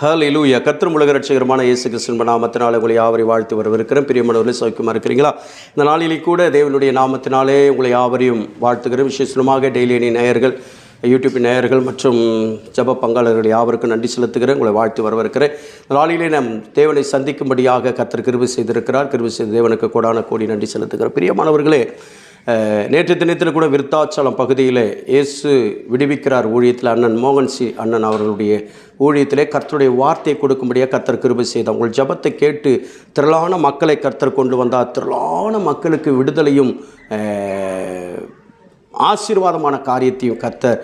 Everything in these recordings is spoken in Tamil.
ஹalleluya. கத்திரம் உலக ரட்சகரமான இயேசு கிறிஸ்துவின் நாமத்தினாலே உங்களை யாவரை வாழ்த்து வரவிருக்கிறேன். பிரியமானவர்களே சௌக்கியமாக இருக்கிறீங்களா இந்த நாளிலே கூட தேவனுடைய நாமத்தினாலே உங்களை யாவரையும் வாழ்த்துகிறேன். விசேஷமாக டெய்லி அணி நேயர்கள் யூடியூப் நேயர்கள் மற்றும் ஜப பங்காளர்கள் யாவருக்கும் நன்றி செலுத்துகிறேன். உங்களை வாழ்த்து வரவிருக்கிறேன். இந்த நாளிலே நாம் தேவனை சந்திக்கும்படியாக கர்த்தர் கிருபி செய்திருக்கிறார். கிருபி செய்த தேவனுக்கு கோடான கோடி நன்றி செலுத்துகிறேன் பிரியமானவர்களே நேற்று தினத்தில் கூட விருத்தாச்சலம் பகுதியில் இயேசு விடுவிக்கிறார் ஊழியத்தில் அண்ணன் மோகன் சி அண்ணன் அவர்களுடைய ஊழியத்திலே. கர்த்தருடைய வார்த்தையை கொடுக்கும்படியாக கர்த்தர் கிருபை செய்தார். உங்கள் ஜபத்தை கேட்டு திரளான மக்களை கர்த்தர் கொண்டு வந்தார். திரளான மக்களுக்கு விடுதலையும் ஆசீர்வாதமான காரியத்தையும் கர்த்தர்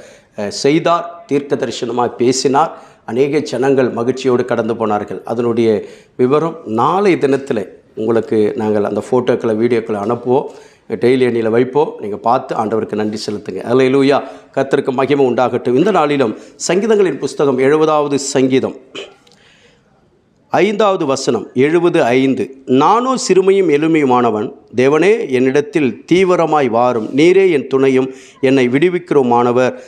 செய்தார். தீர்க்க தரிசனமாக பேசினார். அநேக ஜனங்கள் மகிழ்ச்சியோடு கடந்து போனார்கள். அதனுடைய விவரம் நாளை தினத்தில் உங்களுக்கு நாங்கள் அந்த ஃபோட்டோக்களை வீடியோக்களை அனுப்புவோம். டெய்லி எண்ணியில் வைப்போம் நீங்கள் பார்த்து ஆண்டவருக்கு நன்றி செலுத்துங்க. அதில் லூயா கத்திற்கு மகிமை உண்டாகட்டும். இந்த நாளிலும் சங்கீதங்களின் புஸ்தகம் எழுபதாவது சங்கீதம். ஐந்தாவது வசனம் எழுபது ஐந்து. நானும் சிறுமையும் எளிமையுமானவன். தேவனே என்னிடத்தில் தீவிரமாய் வாரும். நீரே என் துணையும் என்னை விடுவிக்கிறோமானவர்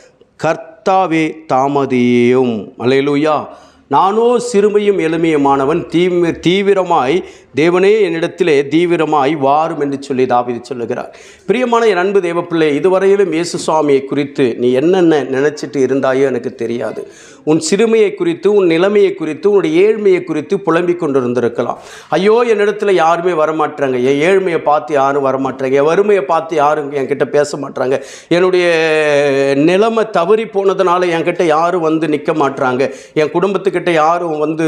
கர்த்தாவே தாமதியும் அலையலூயா நானோ சிறுமையும் எளிமையுமானவன் தீவி தீவிரமாய் தேவனே என்னிடத்திலே தீவிரமாய் வாரும் என்று சொல்லி தாவிதி சொல்லுகிறார். பிரியமான என் அன்பு தேவப்பிள்ளை இதுவரையிலும் இயேசு சுவாமியை குறித்து நீ என்னென்ன நினச்சிட்டு இருந்தாயோ எனக்கு தெரியாது. உன் சிறுமையை குறித்து உன் நிலைமையை குறித்து உன்னுடைய ஏழ்மையை குறித்து புலம்பிக் கொண்டிருந்திருக்கலாம். ஐயோ என்னிடத்துல யாருமே வரமாட்டாங்க. என் ஏழ்மையை பார்த்து யாரும் வரமாட்டாங்க. என் வறுமையை பார்த்து யாரும் என்கிட்ட பேச மாட்டாங்க. என்னுடைய நிலைமை தவறி போனதுனால என்கிட்ட யாரும் வந்து நிற்க மாட்டாங்க என் குடும்பத்துக்கு கிட்ட யாரும் வந்து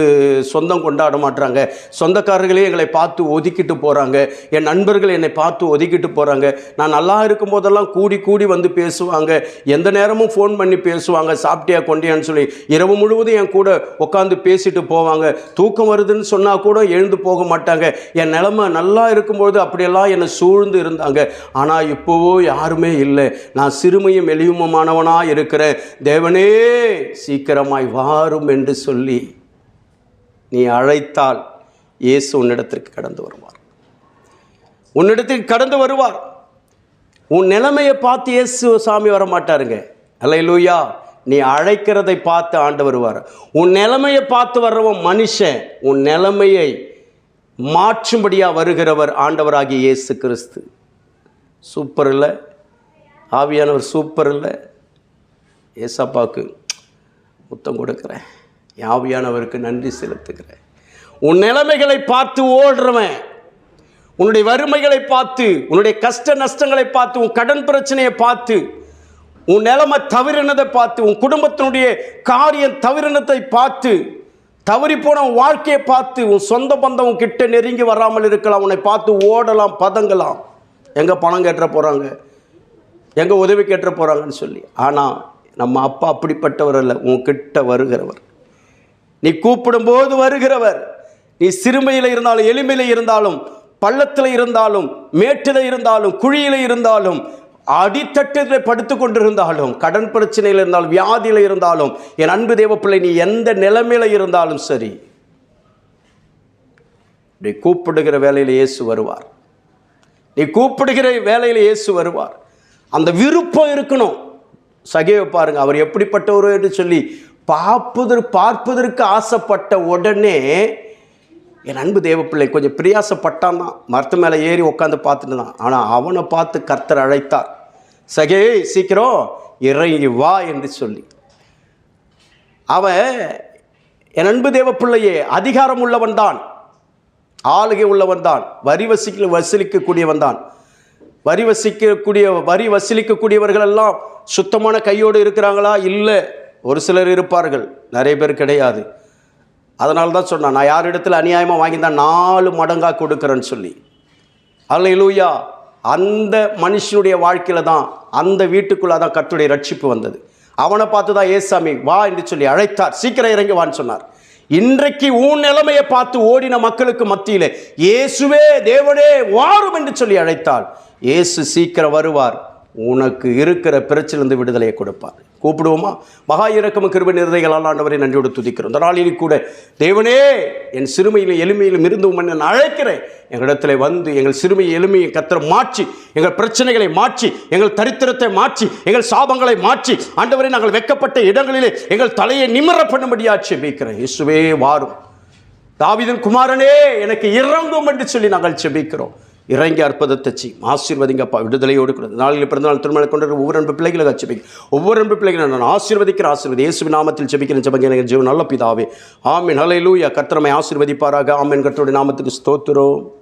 சொந்தம் கொண்டாட மாட்டுறாங்க சொந்தக்காரர்களே எங்களை பார்த்து ஒதுக்கிட்டு போகிறாங்க என் நண்பர்கள் என்னை பார்த்து ஒதுக்கிட்டு போகிறாங்க நான் நல்லா இருக்கும் போதெல்லாம் கூடி கூடி வந்து பேசுவாங்க. எந்த நேரமும் ஃபோன் பண்ணி பேசுவாங்க. சாப்பிட்டியா கொண்டியான்னு சொல்லி. இரவு முழுவதும் என் கூட உட்காந்து பேசிட்டு போவாங்க. தூக்கம் வருதுன்னு சொன்னால் கூட எழுந்து போக மாட்டாங்க. என் நிலமை நல்லா இருக்கும்பொழுது அப்படியெல்லாம் என்னை சூழ்ந்து இருந்தாங்க. ஆனால் இப்போவோ யாருமே இல்லை. நான் சிறுமையும் எளியுமமானவனாக இருக்கிறேன். தேவனே சீக்கிரமாய் வாரும் என்று சொல்லி சொல்லி நீ அழைத்தால் இயேசு உன்னிடத்திற்கு கடந்து வருவார். உன்னிடத்திற்கு கடந்து வருவார். உன் நிலைமையை பார்த்து இயேசு சாமி வர மாட்டாருங்க. அல்லையிலூயா நீ அழைக்கிறதை பார்த்து ஆண்டு வருவார். உன் நிலைமையை பார்த்து வர்றவன் மனுஷன். உன் நிலைமையை மாற்றும்படியாக வருகிறவர் ஆண்டவராகிய இயேசு கிறிஸ்து. சூப்பர் இல்லை? ஆவியானவர் சூப்பர் இல்லை? ஏசப்பாவுக்கு முத்தம் கொடுக்குறேன். யாவியானவருக்கு நன்றி செலுத்துகிறேன். உன் நிலைமைகளை பார்த்து ஓடுறவன் உன்னுடைய வறுமைகளை பார்த்து உன்னுடைய கஷ்ட நஷ்டங்களை பார்த்து உன் கடன் பிரச்சனையை பார்த்து உன் நிலைமை தவறினதை பார்த்து உன் குடும்பத்தினுடைய காரியம் தவறினத்தை பார்த்து தவறி போன உன் வாழ்க்கையை பார்த்து உன் சொந்த பந்தம் கிட்ட நெருங்கி வராமல் இருக்கலாம் உன்னை பார்த்து ஓடலாம் பதங்கலாம். எங்கே பணம் கேட்டுற போகிறாங்க எங்கே உதவி கேட்டுற போகிறாங்கன்னு சொல்லி. ஆனால் நம்ம அப்பா அப்படிப்பட்டவர் அல்ல உன்கிட்ட வருகிறவர். நீ கூப்பிடும்போது வருகிறவர். நீ சிறுமையில் இருந்தாலும் எளிமையில் இருந்தாலும் பள்ளத்தில் இருந்தாலும் மேட்டில் இருந்தாலும் குழியில் இருந்தாலும் அடித்தட்டில் படுத்து கொண்டிருந்தாலும் கடன் பிரச்சனையில் இருந்தாலும் வியாதியில் இருந்தாலும் என் அன்பு தேவப்பிள்ளை நீ எந்த நிலைமையில் இருந்தாலும் சரி. நீ கூப்பிடுகிற வேலையில் இயேசு வருவார். நீ கூப்பிடுகிற வேலையில் இயேசு வருவார். அந்த விருப்பம் இருக்கணும். சகையை பாருங்க அவர் எப்படிப்பட்டவர் என்று சொல்லி பார்ப்பதற்கு பார்ப்பதற்கு ஆசைப்பட்ட உடனே என் அன்பு தேவப்பிள்ளை கொஞ்சம் பிரியாசப்பட்டான் தான். மரத்து மேலே ஏறி உட்காந்து பார்த்துட்டு தான் ஆனால் அவனை பார்த்து கர்த்தர் அழைத்தார். சகே சீக்கிரம் இறங்கி வா என்று சொல்லி. அவன் என் அன்பு தேவப்பிள்ளையே அதிகாரம் உள்ளவன் தான். ஆளுகை உள்ளவன் தான். வரி வசிக்க வசூலிக்கக்கூடியவன் தான். வரி வசிக்கக்கூடிய வரி வசூலிக்கக்கூடியவர்கள் எல்லாம் சுத்தமான கையோடு இருக்கிறாங்களா? இல்லை. ஒரு சிலர் இருப்பார்கள் நிறைய பேர் கிடையாது. அதனால தான் சொன்னான் நான் யார் இடத்துல அநியாயமாக வாங்கியிருந்தா நாலு மடங்காக கொடுக்குறேன்னு சொல்லி. அல்லையிலூயா அந்த மனுஷனுடைய வாழ்க்கையில் தான் அந்த வீட்டுக்குள்ளே தான் கத்துடைய ரட்சிப்பு வந்தது. அவனை பார்த்து தான் ஏசாமி வா என்று சொல்லி அழைத்தார். சீக்கிரம் இறங்கி வான்னு சொன்னார். இன்றைக்கு உன் நிலைமையை பார்த்து ஓடின மக்களுக்கு மத்தியிலே இயேசுவே தேவனே வாரும் என்று சொல்லி அழைத்தால் இயேசு சீக்கிரம் வருவார். உனக்கு இருக்கிற பிரச்சனையிலிருந்து விடுதலையை கொடுப்பார். கூப்பிடுவோமா? மகா இறக்கம் கிருப நிறதைகளால் ஆண்டவரை நன்றியோடு துதிக்கிறோம். இந்த நாளில் கூட தேவனே என் சிறுமையிலும் எளிமையிலும் இருந்து உண்மை நான் அழைக்கிறேன். எங்களிடத்தில் வந்து எங்கள் சிறுமையை எளிமையை கத்திர மாற்றி எங்கள் பிரச்சனைகளை மாற்றி எங்கள் தரித்திரத்தை மாற்றி எங்கள் சாபங்களை மாற்றி ஆண்டவரை நாங்கள் வெக்கப்பட்ட இடங்களிலே எங்கள் தலையை நிமிர பண்ணும்படியா செபிக்கிறேன் இயேசுவே வாரும். தாவிதன் குமாரனே எனக்கு இறங்கும் என்று சொல்லி நாங்கள் செபிக்கிறோம் இறங்கி அற்புதத்தை செய்யும் ஆசீர்வதிங்கப்பா விடுதலையோடு கூட. நாளில் பிறந்தநாள் திருமண கொண்டு ஒவ்வொரு அன்பு பிள்ளைகளை செபிக்கும் ஒவ்வொரு அன்பு பிள்ளைகளை நான் ஆசீர்வதிக்கிற ஆசீர்வதி இயேசு நாமத்தில் செபிக்கிறேன் செபங்க எனக்கு ஜீவன் நல்ல பிதாவே. ஆமென். ஹalleluya. கர்த்தரமை ஆசீர்வதிப்பாராக. ஆமென். கர்த்தருடைய நாமத்துக்கு ஸ்தோத்திரம்.